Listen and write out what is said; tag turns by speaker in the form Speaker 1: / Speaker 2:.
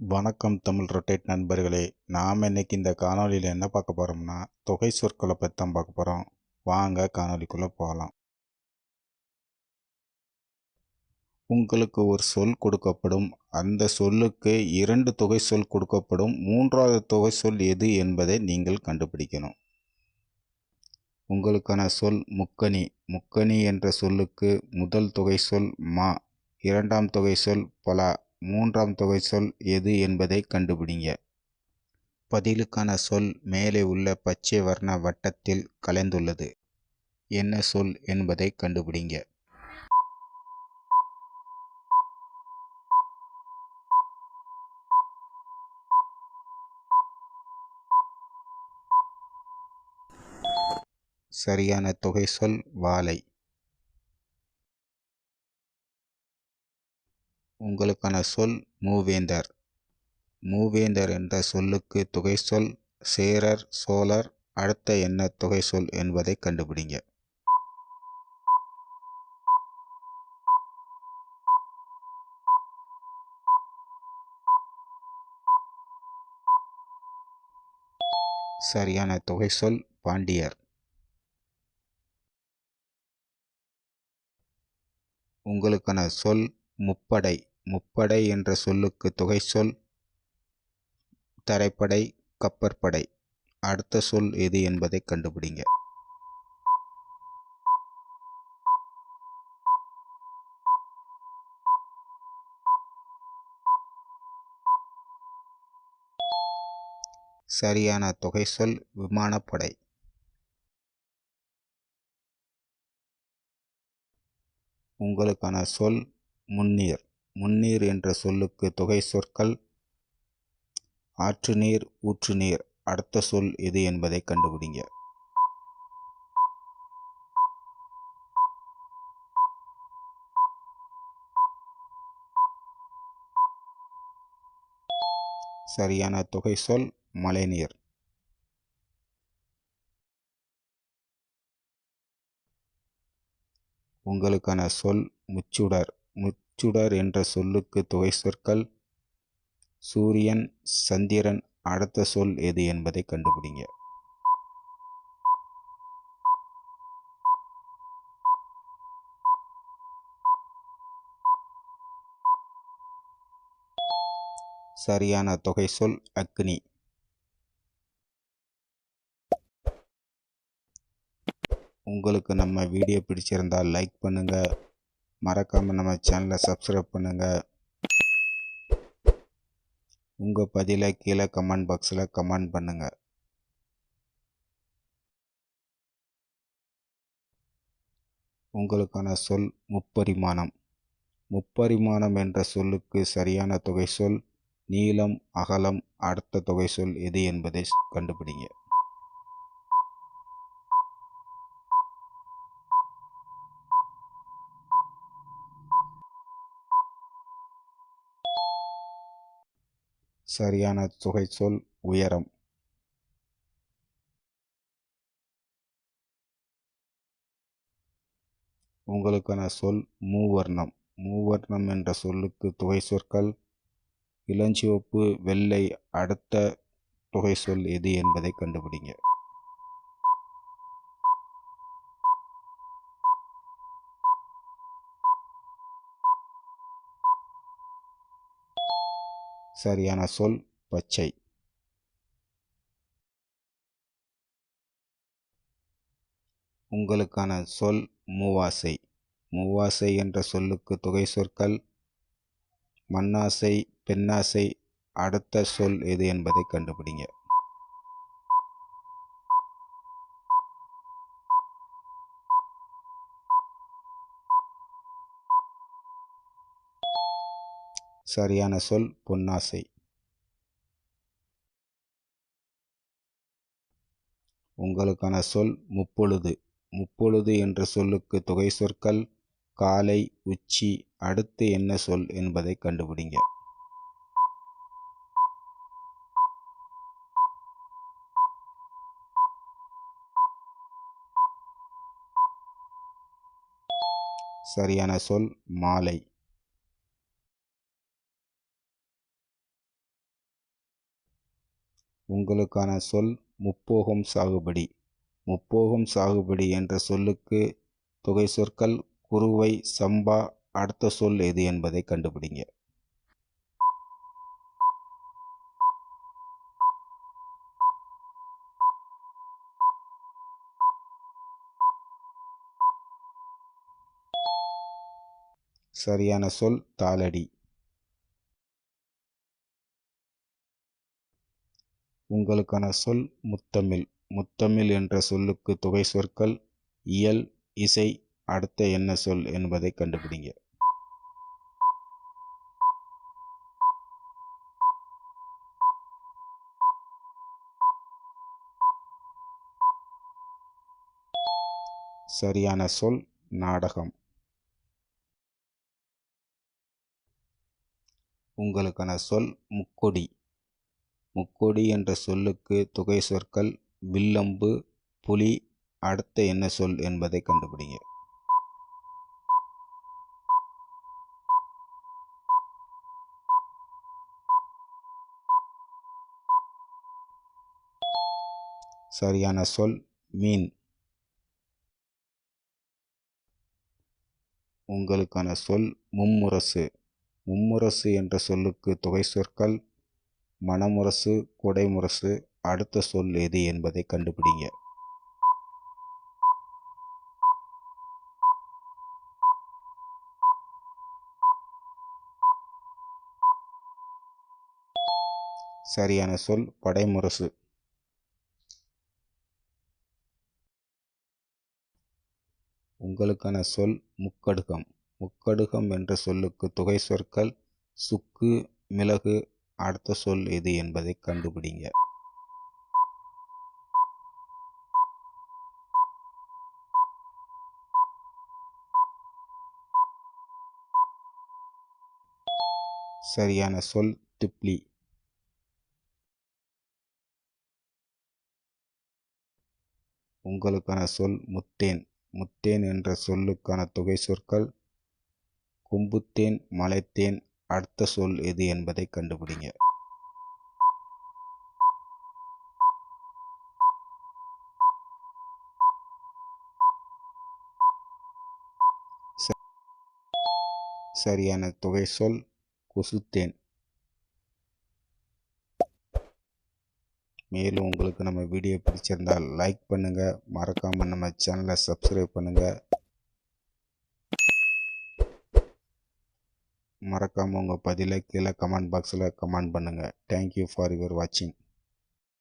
Speaker 1: வணக்கம் தமிழ் ரொட்டேட் நண்பர்களே. நாம் இன்னைக்கு இந்த காணொளியில் என்ன பார்க்க போகிறோம்னா தொகை சொற்களை பற்றி தான் பார்க்க போகிறோம் வாங்க காணொளிக்குள்ளே போகலாம். உங்களுக்கு ஒரு சொல் கொடுக்கப்படும். அந்த சொல்லுக்கு இரண்டு தொகை சொல் கொடுக்கப்படும். மூன்றாவது தொகை சொல் எது என்பதை நீங்கள் கண்டுபிடிக்கணும். உங்களுக்கான சொல் முக்கணி முக்கணி என்ற சொல்லுக்கு முதல் தொகை சொல் மா. இரண்டாம் தொகை சொல் பலா. மூன்றாம் தொகை சொல் எது என்பதை கண்டுபிடிங்க. பதிலுக்கான சொல் மேலே உள்ள பச்சை வர்ண வட்டத்தில் கலைந்துள்ளது. என்ன சொல் என்பதை கண்டுபிடிங்க. சரியான தொகை சொல் வாழை. உங்களுக்கான சொல் மூவேந்தர். மூவேந்தர் என்ற சொல்லுக்கு தொகை சொல் சேரர் சோழர் அடுத்த என்ன தொகை சொல் என்பதை கண்டுபிடிங்க. சரியான தொகை சொல் பாண்டியர். உங்களுக்கான சொல் முப்படை. முப்படை என்ற சொல்லுக்கு தொகை சொல் தரைப்படை கப்பற்படை. அடுத்த சொல் எது என்பதை கண்டுபிடிங்க. சரியான தொகை சொல் விமானப்படை. உங்களுக்கான சொல் முன்னீர். முன்னீர் என்ற சொல்லுக்கு தொகை சொற்கள் ஆற்று நீர் ஊற்று நீர் அடுத்த சொல் எது என்பதை கண்டுபிடிங்க. சரியான தொகை சொல் மழைநீர். உங்களுக்கான சொல் முச்சுடர். அச்சுடர் என்ற சொல்லுக்கு தொகை சொற்கள் சூரியன் சந்திரன் அடுத்த சொல் எது என்பதை கண்டுபிடிங்க. சரியான தொகை சொல் அக்னி. உங்களுக்கு நம்ம வீடியோ பிடிச்சிருந்தால் லைக் பண்ணுங்கள் மறக்காமல் நம்ம சேனலை சப்ஸ்கிரைப் பண்ணுங்கள் உங்கள் பதிலை கீழே கமெண்ட் பாக்ஸில் கமெண்ட் பண்ணுங்கள் உங்களுக்கான சொல் முப்பரிமாணம். முப்பரிமாணம் என்ற சொல்லுக்கு சரியான தொகை சொல் நீளம் அகலம் அடுத்த தொகை சொல் எது என்பதை கண்டுபிடிங்க. சரியான தொகை சொல் உயரம். உங்களுக்கான சொல் மூவர்ணம். மூவர்ணம் என்ற சொல்லுக்கு தொகை சொற்கள் இளஞ்சிவப்பு வெள்ளை அடுத்த தொகை சொல் எது என்பதை கண்டுபிடிங்க. சரியான சொல் பச்சை. உங்களுக்கான சொல் மூவாசை. மூவாசை என்ற சொல்லுக்கு தொகை சொற்கள் மண்ணாசை பெண்ணாசை அடுத்த சொல் எது என்பதை கண்டுபிடிங்க. சரியான சொல் பொன்னாசை. உங்களுக்கான சொல் முப்பொழுது. முப்பொழுது என்ற சொல்லுக்கு தொகை சொற்கள் காலை உச்சி அடுத்து என்ன சொல் என்பதை கண்டுபிடிங்க. சரியான சொல் மாலை. உங்களுக்கான சொல் முப்போகம் சாகுபடி. முப்போகம் சாகுபடி என்ற சொல்லுக்கு தொகை சொற்கள் குறுவை சம்பா அடுத்த சொல் எது என்பதை கண்டுபிடிங்க. சரியான சொல் தாளடி. உங்களுக்கான சொல் முத்தமிழ். முத்தமிழ் என்ற சொல்லுக்கு தொகை சொற்கள் இயல் இசை அடுத்த என்ன சொல் என்பதை கண்டுபிடிங்க. சரியான சொல் நாடகம். உங்களுக்கான சொல் முக்கொடி. முக்கொடி என்ற சொல்லுக்கு தொகை சொற்கள் வில்லம்பு புலி அடுத்த என்ன சொல் என்பதை கண்டுபிடிங்க. சரியான சொல் மீன். உங்களுக்கான சொல் மும்முரசு. மும்முரசு என்ற சொல்லுக்கு தொகை சொற்கள் மணமுரசு குடைமுரசு அடுத்த சொல் எது என்பதை கண்டுபிடிங்க. சரியான சொல் படைமுரசு. உங்களுக்கான சொல் முக்கடுகம். முக்கடுகம் என்ற சொல்லுக்கு தொகை சொற்கள் சுக்கு மிளகு அடுத்த சொல் எது என்பதை கண்டுபிடிங்க. சரியான சொல் திப்ளி உங்களுக்கான சொல் முத்தேன். முத்தேன் என்ற சொல்லுக்கான தொகை சொற்கள் கும்புத்தேன் மலைத்தேன் அடுத்த சொல் எது என்பதை கண்டுபிடிங்க. சரியான தொகை சொல் கொசுத்தேன். மேலும் உங்களுக்கு நம்ம வீடியோ பிடிச்சிருந்தால் லைக் பண்ணுங்கள் மறக்காமல் நம்ம சேனலை சப்ஸ்கிரைப் பண்ணுங்கள் மறக்காமல் உங்கள் பதிலை கீழே கமெண்ட் பாக்ஸில் கமெண்ட் பண்ணுங்கள் தேங்க்யூ ஃபார் யுவர் வாட்சிங்